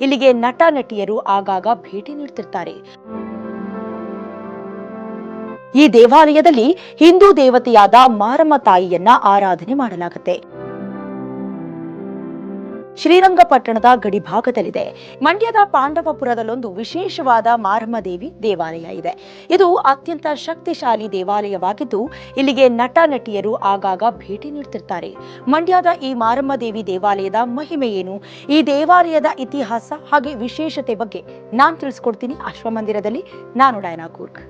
ಇಲ್ಲಿಗೆ ನಟ ನಟಿಯರು ಆಗಾಗ ಭೇಟಿ ನೀಡುತ್ತಿರ್ತಾರೆ ಈ ದೇವಾಲಯದಲ್ಲಿ ಹಿಂದೂ ದೇವತೆಯಾದ ಮಾರಮ್ಮ ತಾಯಿಯನ್ನ ಆರಾಧನೆ ಮಾಡಲಾಗುತ್ತೆ. ಶ್ರೀರಂಗಪಟ್ಟಣದ ಗಡಿಭಾಗದಲ್ಲಿದೆ ಮಂಡ್ಯದ ಪಾಂಡವಪುರದಲ್ಲೊಂದು ವಿಶೇಷವಾದ ಮಾರಮ್ಮ ದೇವಿ ದೇವಾಲಯ ಇದೆ. ಇದು ಅತ್ಯಂತ ಶಕ್ತಿಶಾಲಿ ದೇವಾಲಯವಾಗಿದ್ದು, ಇಲ್ಲಿಗೆ ನಟ, ನಟಿಯರು ಆಗಾಗ ಭೇಟಿ ನೀಡ್ತಿರ್ತಾರೆ. ಮಂಡ್ಯದ ಈ ಮಾರಮ್ಮ ದೇವಿ ದೇವಾಲಯದ ಮಹಿಮೆ ಏನು? ಈ ದೇವಾಲಯದ ಇತಿಹಾಸ ಹಾಗೆ ವಿಶೇಷತೆ ಬಗ್ಗೆ ನಾನು ತಿಳಿಸ್ಕೊಡ್ತೀನಿ. ಅಶ್ವಮಂದಿರದಲ್ಲಿ ನಾನು ಡೈನಾ ಕೂರ್ಗ್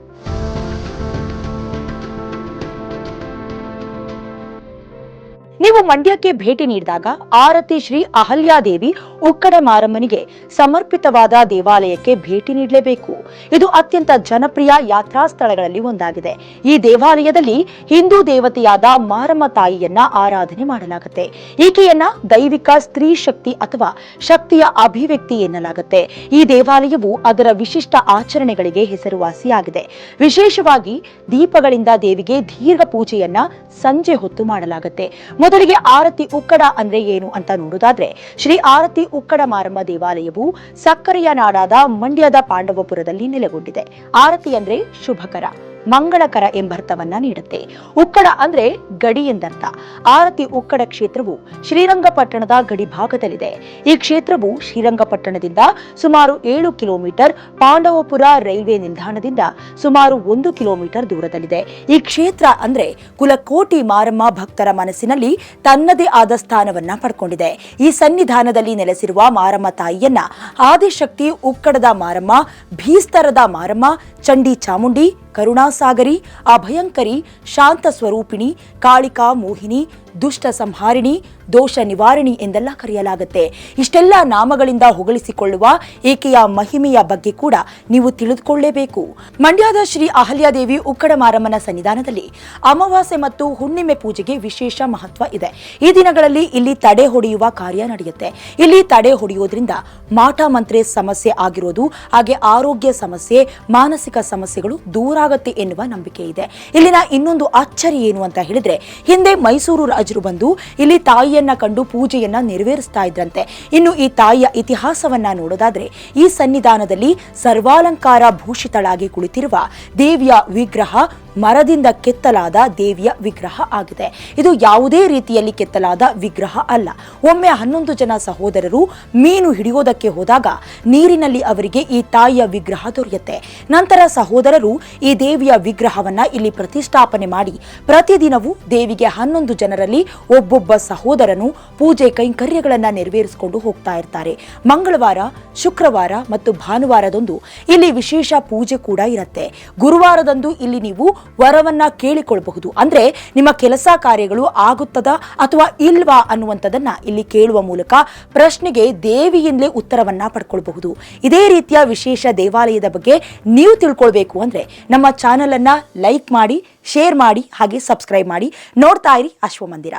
ನೀವು ಮಂಡ್ಯಕ್ಕೆ ಭೇಟಿ ನೀಡಿದಾಗ ಆರತಿ ಶ್ರೀ ಅಹಲ್ಯಾದೇವಿ ಉಕ್ಕಡ ಮಾರಮ್ಮನಿಗೆ ಸಮರ್ಪಿತವಾದ ದೇವಾಲಯಕ್ಕೆ ಭೇಟಿ ನೀಡಲೇಬೇಕು. ಇದು ಅತ್ಯಂತ ಜನಪ್ರಿಯ ಯಾತ್ರಾ ಸ್ಥಳಗಳಲ್ಲಿ ಒಂದಾಗಿದೆ. ಈ ದೇವಾಲಯದಲ್ಲಿ ಹಿಂದೂ ದೇವತೆಯಾದ ಮಾರಮ್ಮ ತಾಯಿಯನ್ನ ಆರಾಧನೆ ಮಾಡಲಾಗುತ್ತೆ. ಈಕೆಯನ್ನ ದೈವಿಕ ಸ್ತ್ರೀ ಶಕ್ತಿ ಅಥವಾ ಶಕ್ತಿಯ ಅಭಿವ್ಯಕ್ತಿ ಎನ್ನಲಾಗುತ್ತೆ. ಈ ದೇವಾಲಯವು ಅದರ ವಿಶಿಷ್ಟ ಆಚರಣೆಗಳಿಗೆ ಹೆಸರುವಾಸಿಯಾಗಿದೆ. ವಿಶೇಷವಾಗಿ ದೀಪಗಳಿಂದ ದೇವಿಗೆ ದೀರ್ಘ ಪೂಜೆಯನ್ನ ಸಂಜೆ ಹೊತ್ತು ಮಾಡಲಾಗುತ್ತೆ. ಮೊದಲಿಗೆ ಆರತಿ ಉಕ್ಕಡ ಅಂದ್ರೆ ಏನು ಅಂತ ನೋಡೋದಾದ್ರೆ ಶ್ರೀ ಆರತಿ ಉಕ್ಕಡ ಮಾರಮ್ಮ ದೇವಾಲಯವು ಸಕ್ಕರೆಯ ನಾಡಾದ ಮಂಡ್ಯದ ಪಾಂಡವಪುರದಲ್ಲಿ ನೆಲೆಗೊಂಡಿದೆ. ಆರತಿ ಅಂದ್ರೆ ಶುಭಕರ. ಮಂಗಳಕರ ಎಂಬರ್ಥವನ್ನ ನೀಡುತ್ತೆ. ಉಕ್ಕಡ ಅಂದ್ರೆ ಗಡಿ ಎಂದರ್ಥ. ಆರತಿ ಉಕ್ಕಡ ಕ್ಷೇತ್ರವು ಶ್ರೀರಂಗಪಟ್ಟಣದ ಗಡಿ ಭಾಗದಲ್ಲಿದೆ. ಈ ಕ್ಷೇತ್ರವು ಶ್ರೀರಂಗಪಟ್ಟಣದಿಂದ ಸುಮಾರು ಏಳು ಕಿಲೋಮೀಟರ್ ಪಾಂಡವಪುರ ರೈಲ್ವೆ ನಿಲ್ದಾಣದಿಂದ ಸುಮಾರು ಒಂದು ಕಿಲೋಮೀಟರ್ ದೂರದಲ್ಲಿದೆ. ಈ ಕ್ಷೇತ್ರ ಅಂದ್ರೆ ಕುಲಕೋಟಿ ಮಾರಮ್ಮ ಭಕ್ತರ ಮನಸ್ಸಿನಲ್ಲಿ ತನ್ನದೇ ಆದ ಸ್ಥಾನವನ್ನ ಪಡ್ಕೊಂಡಿದೆ. ಈ ಸನ್ನಿಧಾನದಲ್ಲಿ ನೆಲೆಸಿರುವ ಮಾರಮ್ಮ ತಾಯಿಯನ್ನ ಆದಿಶಕ್ತಿ ಉಕ್ಕಡದ ಮಾರಮ್ಮ, ಭೀಸ್ತರದ ಮಾರಮ್ಮ, ಚಂಡಿ ಚಾಮುಂಡಿ ಕರುಣಾಸಾಗರಿ ಅಭಯಂಕರಿ ಶಾಂತ ಸ್ವರೂಪಿಣಿ ಕಾಳಿಕಾ ಮೋಹಿನಿ ದುಷ್ಟ ಸಂಹಾರಿಣಿ, ದೋಷ ನಿವಾರಣಿ ಎಂದೆಲ್ಲ ಕರೆಯಲಾಗುತ್ತೆ. ಇಷ್ಟೆಲ್ಲ ನಾಮಗಳಿಂದ ಹೊಗಳಿಸಿಕೊಳ್ಳುವ ಈಕೆಯ ಮಹಿಮೆಯ ಬಗ್ಗೆ ಕೂಡ ನೀವು ತಿಳಿದುಕೊಳ್ಳಲೇಬೇಕು ಮಂಡ್ಯದ ಶ್ರೀ ಅಹಲ್ಯಾದೇವಿ ಉಕ್ಕಡ ಮಾರಮ್ಮನ ಸನ್ನಿಧಾನದಲ್ಲಿ ಅಮಾವಾಸ್ಯೆ ಮತ್ತು ಹುಣ್ಣಿಮೆ ಪೂಜೆಗೆ ವಿಶೇಷ ಮಹತ್ವ ಇದೆ. ಈ ದಿನಗಳಲ್ಲಿ ಇಲ್ಲಿ ತಡೆ ಹೊಡೆಯುವ ಕಾರ್ಯ ನಡೆಯುತ್ತೆ. ಇಲ್ಲಿ ತಡೆ ಹೊಡೆಯೋದ್ರಿಂದ ಮಾಟ ಮಂತ್ರೆ ಸಮಸ್ಯೆ ಆಗಿರೋದು, ಹಾಗೆ ಆರೋಗ್ಯ ಸಮಸ್ಯೆ, ಮಾನಸಿಕ ಸಮಸ್ಯೆಗಳು ದೂರಾಗತ್ತೆ ಎನ್ನುವ ನಂಬಿಕೆ ಇದೆ. ಇಲ್ಲಿನ ಇನ್ನೊಂದು ಅಚ್ಚರಿ ಏನು ಅಂತ ಹೇಳಿದ್ರೆ, ಹಿಂದೆ ಮೈಸೂರು ರಾಜರು ಬಂದು ಇಲ್ಲಿ ತಾಯಿಯನ್ನ ಕಂಡು ಪೂಜೆಯನ್ನ ನೆರವೇರಿಸ್ತಾ ಇದ್ರಂತೆ. ಇನ್ನು ಈ ತಾಯಿಯ ಇತಿಹಾಸವನ್ನ ನೋಡೋದಾದ್ರೆ ಈ ಸನ್ನಿಧಾನದಲ್ಲಿ ಸರ್ವಾಲಂಕಾರ ಭೂಷಿತಳಾಗಿ ಕುಳಿತಿರುವ ದೇವಿಯ ವಿಗ್ರಹ ಮರದಿಂದ ಕೆತ್ತಲಾದ ದೇವಿಯ ವಿಗ್ರಹ ಆಗಿದೆ. ಇದು ಯಾವುದೇ ರೀತಿಯಲ್ಲಿ ಕೆತ್ತಲಾದ ವಿಗ್ರಹ ಅಲ್ಲ. ಒಮ್ಮೆ ಹನ್ನೊಂದು ಜನ ಸಹೋದರರು ಮೀನು ಹಿಡಿಯೋದಕ್ಕೆ ಹೋದಾಗ ನೀರಿನಲ್ಲಿ ಅವರಿಗೆ ಈ ತಾಯಿಯ ವಿಗ್ರಹ ದೊರೆಯುತ್ತೆ. ನಂತರ ಸಹೋದರರು ಈ ದೇವಿಯ ವಿಗ್ರಹವನ್ನ ಇಲ್ಲಿ ಪ್ರತಿಷ್ಠಾಪನೆ ಮಾಡಿ ಪ್ರತಿದಿನವೂ ದೇವಿಗೆ ಹನ್ನೊಂದು ಜನರಲ್ಲಿ ಒಬ್ಬೊಬ್ಬ ಸಹೋದರನು ಪೂಜೆ ಕೈಂಕರ್ಯಗಳನ್ನ ನೆರವೇರಿಸಿಕೊಂಡು ಹೋಗ್ತಾ ಇರ್ತಾರೆ. ಮಂಗಳವಾರ, ಶುಕ್ರವಾರ ಮತ್ತು ಭಾನುವಾರದೊಂದು ಇಲ್ಲಿ ವಿಶೇಷ ಪೂಜೆ ಕೂಡ ಇರುತ್ತೆ. ಗುರುವಾರದಂದು ಇಲ್ಲಿ ನೀವು ವರವನ್ನ ಕೇಳಿಕೊಳ್ಳಬಹುದು. ಅಂದ್ರೆ ನಿಮ್ಮ ಕೆಲಸ ಕಾರ್ಯಗಳು ಆಗುತ್ತದ ಅಥವಾ ಇಲ್ವಾ ಅನ್ನುವಂಥದ್ದನ್ನ ಇಲ್ಲಿ ಕೇಳುವ ಮೂಲಕ ಪ್ರಶ್ನೆಗೆ ದೇವಿಯಿಂದಲೇ ಉತ್ತರವನ್ನ ಪಡ್ಕೊಳ್ಬಹುದು. ಇದೇ ರೀತಿಯ ವಿಶೇಷ ದೇವಾಲಯದ ಬಗ್ಗೆ ನೀವು ತಿಳ್ಕೊಳ್ಬೇಕು ಅಂದ್ರೆ ನಮ್ಮ ಚಾನೆಲ್ ಅನ್ನ ಲೈಕ್ ಮಾಡಿ, ಶೇರ್ ಮಾಡಿ, ಹಾಗೆ ಸಬ್ಸ್ಕ್ರೈಬ್ ಮಾಡಿ. ನೋಡ್ತಾ ಇರಿ ಅಶ್ವಮಂದಿರ